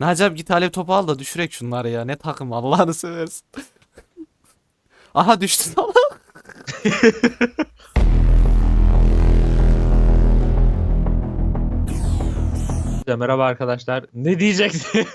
Naci abi git alev topu al da düşürek şunları ya. Ne takım Allah'ını seversin. Aha düştü salak. Merhaba arkadaşlar. Ne diyeceksin?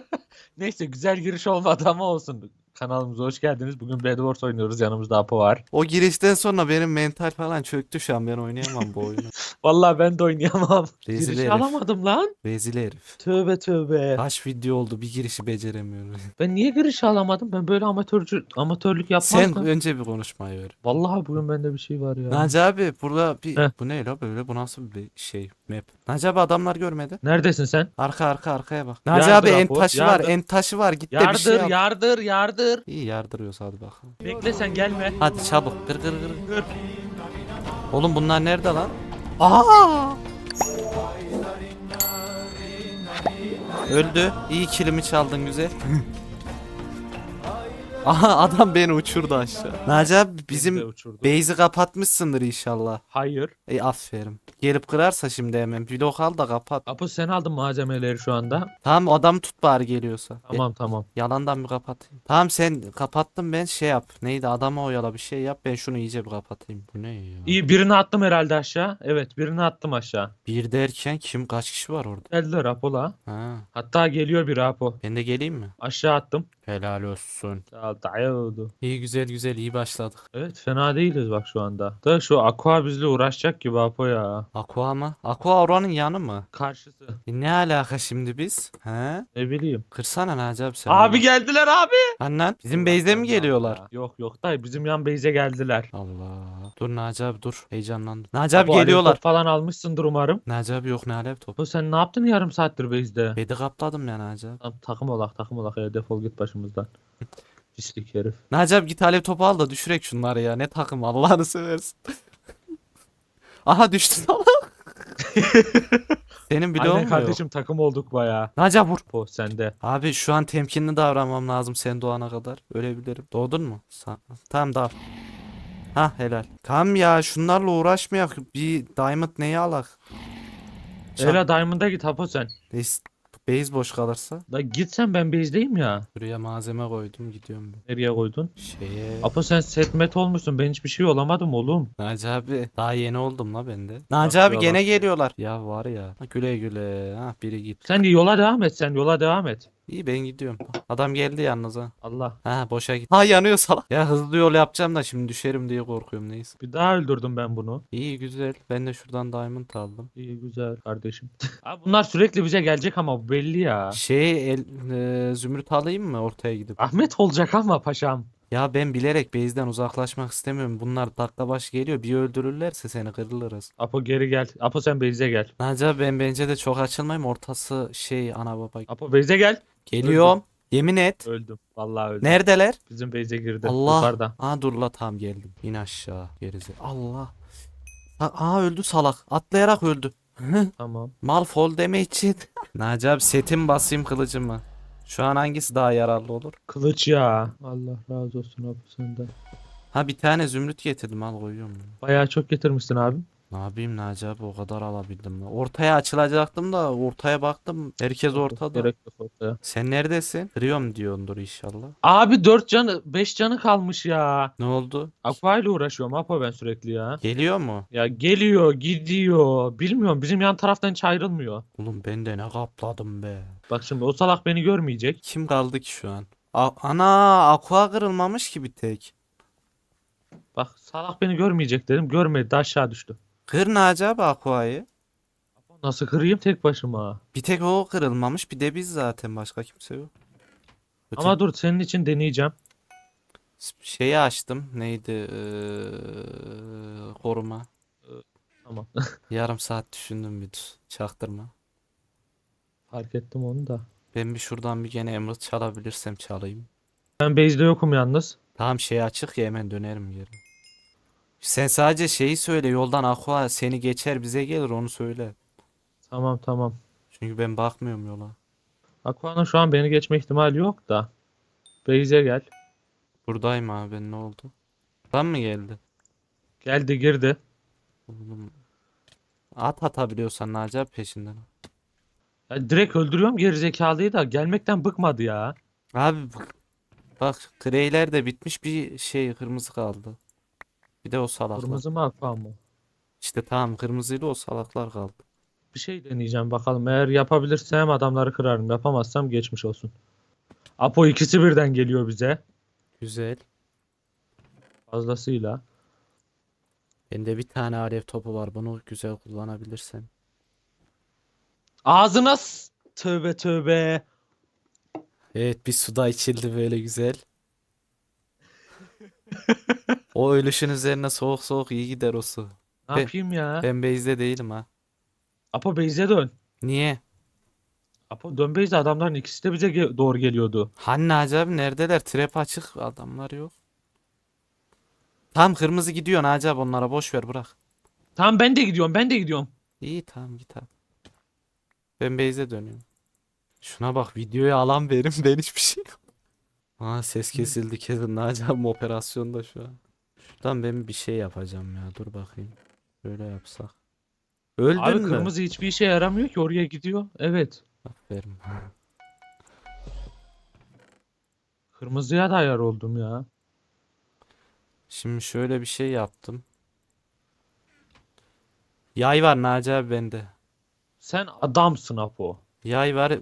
Neyse güzel giriş olmadı ama olsun. Kanalımıza hoş geldiniz. Bugün Bed Wars oynuyoruz. Yanımızda Apo var. O girişten sonra benim mental falan çöktü şu an ben oynayamam bu oyunu. Vallahi ben de oynayamam. Rezil Girişi herif. alamadım lan. Rezil herif. Tövbe tövbe. Kaç video oldu bir girişi beceremiyorum. Ben niye girişi alamadım? Ben böyle amatörcü amatörlük yapmazdım. Sen önce bir konuşmayı ver. Vallahi bugün bende bir şey var ya. Naci abi burada bir Heh. bu ne la böyle bu nasıl bir şey map. Naci abi adamlar görmedi. Neredesin sen? Arka arka arkaya bak. Naci Yardır abi en taşı var yardır. en taşı var git de bir şey Yardır, al. yardır, yardır. İyi yardırıyoruz hadi bakalım. Bekle sen gelme. Hadi çabuk kır kır kır. Kır. Oğlum bunlar nerede lan? Aa! Öldü. İyi kilimi çaldın güzel. Aha adam beni uçurdu aşağı. Naci abi Bizi de bizim uçurdu. base'i kapatmışsındır inşallah. Hayır. Ey aferin. Gelip kırarsa şimdi hemen blok al da kapat. Apo sen aldın malzemeleri şu anda. Tamam adam tut bari geliyorsa. E, Tamam tamam. yalandan bir kapatayım. Tamam sen kapattın ben şey yap. Neydi adama oyala bir şey yap ben şunu iyice bir kapatayım. Bu ne ya? İyi birini attım herhalde aşağı. Evet birini attım aşağı. Bir derken kim kaç kişi var orada? Geldiler Apo'la. Ha. Hatta geliyor bir Apo. Ben de geleyim mi? Aşağı attım. Helal olsun. Ya dayadı. İyi güzel güzel iyi başladık. Evet fena değiliz bak şu anda. Da şu Aqua bizle uğraşacak gibi Apo ya. Aqua mı? Aqua oranın yanı mı? Karşısı. E ne alaka şimdi biz? He? Ne bileyim. Kırsana Naci abi sen. Abi onu. geldiler abi. Annen bizim base'e mi geliyorlar? Yok yok dayı bizim yan base'e geldiler. Allah. Dur Naci abi dur. Heyecanlandım. Naci abi geliyorlar. top falan almışsındır umarım. Naci abi yok ne alev top. Apo sen ne yaptın yarım saattir base'de? Bedi kapladım ya Naci abi. Tamam, takım olak takım olak ya defol git başımızdan. Pislik herif. Abi git alev topu al da düşürek şunları ya. Ne takım Allah'ını seversin. Aha düştü salak. Senin bloğun Aynen mu kardeşim takım olduk baya. abi vur. Apo sende. Abi şu an temkinli davranmam lazım sen doğana kadar. Ölebilirim. Doğdun mu? Sa- tamam daha. Ha helal. Tamam ya şunlarla uğraşmayak. Bir diamond neyi alak? Çak- Ela Diamond'a git Apo sen. base boş kalırsa. Da git sen ben base'deyim ya. Buraya malzeme koydum gidiyorum ben. Nereye koydun? Şeye. Apo sen setmet olmuşsun. Ben hiçbir şey olamadım oğlum. Naci abi daha yeni oldum la bende. Naci abi gene geliyorlar. Ya var ya. Ha, Güle güle. Ha biri git. Sen de yola devam et sen yola devam et. İyi ben gidiyorum. Adam geldi yalnız ha. Allah. Ha boşa git. Ha yanıyor salak. Ya hızlı yol yapacağım da şimdi düşerim diye korkuyorum neyse. Bir daha öldürdüm ben bunu. İyi güzel. Ben de şuradan diamond aldım. İyi güzel kardeşim. Abi bunlar sürekli bize gelecek ama bu belli ya. Şey el, e, zümrüt alayım mı ortaya gidip? Ahmet olacak ama paşam. Ya ben bilerek base'den uzaklaşmak istemiyorum. Bunlar dakika başı geliyor. Bir öldürürlerse seni kırılırız. Apo geri gel. Apo sen base'e gel. Naci abi ben bence de çok açılmayayım. Ortası şey ana baba. Apo base'e gel. Geliyorum. Yemin et. Öldüm. Vallahi öldüm. Neredeler? Bizim base'e girdi. Allah. Yukarıda. Aa dur la tamam geldim. İn aşağı gerize. Allah. Aa öldü salak. Atlayarak öldü. Tamam. Mal fall deme için. Naci abi setim basayım kılıcımı. Şu an hangisi daha yararlı olur? Kılıç ya. Allah razı olsun Apo senden. Ha bir tane zümrüt getirdim al koyuyorum. Bayağı çok getirmişsin abi. Ne yapayım Naci abi o kadar alabildim. Ortaya açılacaktım da ortaya baktım. Herkes ortada. Gerek yok ortaya. Sen neredesin? Kırıyorum diyordur inşallah. Abi 4 canı 5 canı kalmış ya. Ne oldu? Aqua ile uğraşıyorum Apo ben sürekli ya. Geliyor mu? Ya geliyor gidiyor. Bilmiyorum bizim yan taraftan hiç ayrılmıyor. Oğlum ben de ne kapladım be. Bak şimdi o salak beni görmeyecek. Kim kaldı ki şu an? A- Ana aqua kırılmamış ki bir tek. Bak salak beni görmeyecek dedim. Görmedi aşağı düştü. Kır Naci abi aqua'yı. Nasıl kırayım tek başıma? Bir tek o kırılmamış bir de biz zaten başka kimse yok. Öte- Ama dur senin için deneyeceğim. şeyi açtım. Neydi? Ee, koruma. Tamam. Yarım saat düşündüm bir dur. Çaktırma. Fark ettim onu da. Ben bir şuradan bir gene emerald çalabilirsem çalayım. Ben base'de yokum yalnız. Tamam şey açık ya hemen dönerim geri. Sen sadece şeyi söyle yoldan aqua seni geçer bize gelir onu söyle. Tamam tamam. Çünkü ben bakmıyorum yola. Aqua'nın şu an beni geçme ihtimali yok da. Base'e gel. Buradayım abi ben ne oldu? Buradan mı geldi? Geldi girdi. Oğlum. At atabiliyorsan Naci abi peşinden. Ya direkt öldürüyorum gerizekalıyı da gelmekten bıkmadı ya. Abi bak, bak greyler de bitmiş bir şey kırmızı kaldı. Bir de o salaklar. Kırmızı mı akva mı? İşte tamam kırmızıyla o salaklar kaldı. Bir şey deneyeceğim bakalım. Eğer yapabilirsem adamları kırarım. Yapamazsam geçmiş olsun. Apo ikisi birden geliyor bize. Güzel. Fazlasıyla. Bende bir tane alev topu var. Bunu güzel kullanabilirsen. Ağzına s- tövbe tövbe. Evet bir suda içildi böyle güzel. O ölüşün üzerine soğuk soğuk iyi gider o su. Ne Be- yapayım ya? Ben base'de değilim ha. Apo base'e dön. Niye? Apo dön base'e adamların ikisi de bize ge- doğru geliyordu. Hani acaba neredeler? Trap açık adamlar yok. Tam kırmızı gidiyor acaba onlara boş ver bırak. Tamam ben de gidiyorum ben de gidiyorum. İyi tamam git abi. Ben base'e dönüyorum. Şuna bak videoyu alan benim ben hiçbir şey yok. Aa ses kesildi kesin ne acaba operasyonda şu an. Şuradan ben bir şey yapacağım ya dur bakayım. Böyle yapsak. Öldün Abi mü? kırmızı hiçbir işe yaramıyor ki oraya gidiyor. Evet. Aferin. Kırmızıya da ayar oldum ya. Şimdi şöyle bir şey yaptım. Yay var Naci abi bende. Sen adamsın Apo. Yay var.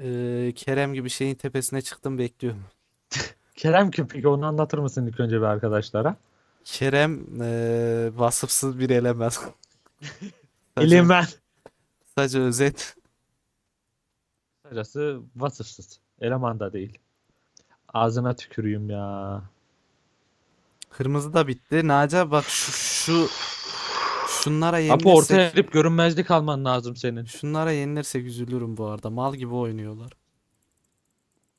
eee, Kerem gibi şeyin tepesine çıktım bekliyorum. Kerem kim peki onu anlatır mısın ilk önce bir arkadaşlara? Kerem eee, vasıfsız bir element. Sadece, Elemen. sadece özet. Kısacası vasıfsız. Eleman da değil. Ağzına tüküreyim ya. Kırmızı da bitti. Naci abi bak şu, şu şunlara Apo ortaya yenilirsek edip görünmezlik alman lazım senin. şunlara yenilirsek üzülürüm bu arada. Mal gibi oynuyorlar.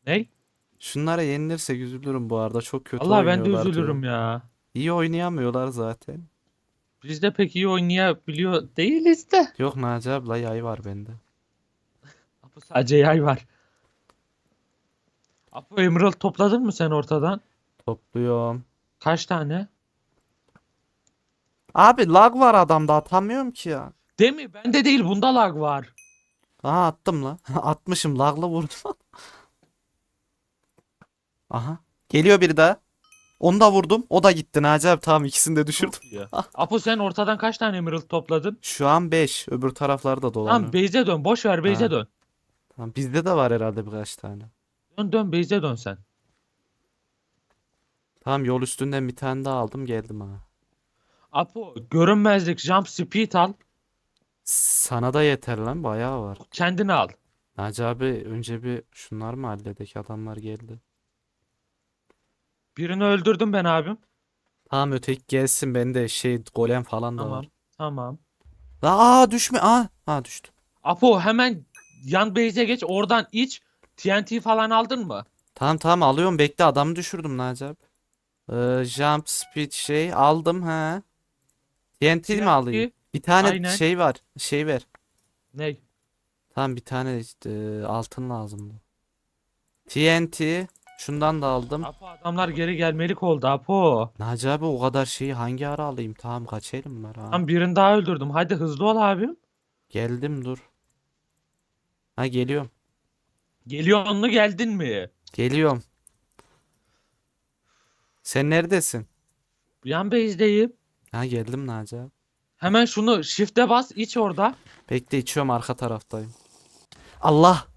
Ney? Şunlara yenilirsek üzülürüm bu arada. Çok kötü Allah ben de oynuyorlar üzülürüm diyorum. ya. İyi oynayamıyorlar zaten. Biz de pek iyi oynayabiliyor değiliz de. Yok Naci abla yay var bende. Apo sadece yay var. Apo Emerald topladın mı sen ortadan? Topluyorum. Kaç tane? Abi lag var adamda atamıyorum ki ya. Değil mi? Bende değil bunda lag var. Aha attım la. Atmışım lagla vurdum. Aha. Geliyor biri daha. Onu da vurdum. O da gitti Naci abi. Tamam ikisini de düşürdüm. İyi. Apo sen ortadan kaç tane Emerald topladın? Şu an 5. Öbür taraflarda dolanıyor. Tamam base'e dön. Boş ver base'e Ha. dön. Tamam, bizde de var herhalde birkaç tane. Dön dön base'e dön sen. Tamam yol üstünden bir tane daha aldım geldim ha. Apo görünmezlik jump speed al. Sana da yeter lan bayağı var. Kendini al. Naci abi önce bir şunlar mı halledek adamlar geldi. Birini öldürdüm ben abim. Tamam öteki gelsin bende şey golem falan da Tamam. var. Tamam. Aa düşme. Aa, ha düştü. Apo hemen yan base'e geç oradan iç. TNT falan aldın mı? Tamam tamam alıyorum bekle adamı düşürdüm Naci abi. Ee, jump speed şey aldım ha. TNT mi alayım? Bir tane Aynen. şey var. Şey ver. Ne? Tamam bir tane işte, altın lazımdı. TNT şundan da aldım. Apo adamlar geri gelmelik oldu Apo. Naci abi o kadar şeyi hangi ara alayım? Tamam kaç elim var ha. Tam birini daha öldürdüm. Hadi hızlı ol abim. Geldim dur. Ha geliyorum. Geliyor mu geldin mi? Geliyorum. Sen neredesin? Yan base'deyim. Ha geldim Naci abi. Hemen şunu shift'e bas iç orada. Bekle içiyorum arka taraftayım. Allah.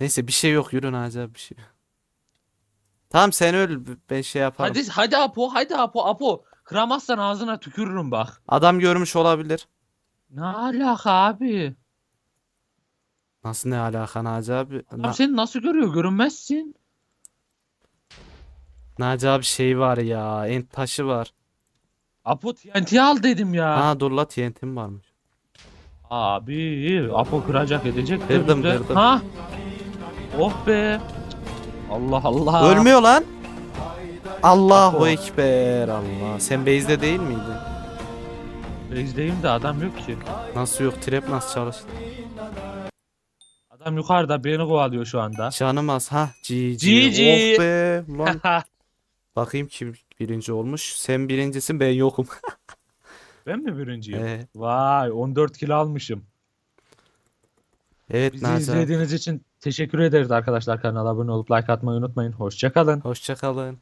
Neyse bir şey yok yürü Naci abi bir şey. yok. Tamam sen öl ben şey yaparım. Hadi hadi Apo hadi Apo Apo. Kıramazsan ağzına tükürürüm bak. Adam görmüş olabilir. Ne alaka abi? Nasıl ne alaka Naci abi? Adam Na- seni nasıl görüyor? Görünmezsin. Naci abi şey var ya ent taşı var. Apo TNT al dedim ya. Ha dur la TNT'm varmış. Abi Apo kıracak edecek bize. kırdım. Ha? Oh be. Allah Allah. Ölmüyor lan. Allahu. Ekber Allah. Sen base'de değil miydin? Base'deyim de adam yok ki. Nasıl yok? Trap nasıl çalıştı? Adam yukarıda beni kovalıyor şu anda. Canım az. Ha GG. GG. Oh be. Ulan bakayım kim birinci olmuş. Sen birincisin ben yokum. ben mi birinciyim? Ee, Vay 14 kilo almışım. Evet Bizi Nazi. izlediğiniz için teşekkür ederiz arkadaşlar. Kanala abone olup like atmayı unutmayın. Hoşçakalın. Hoşçakalın.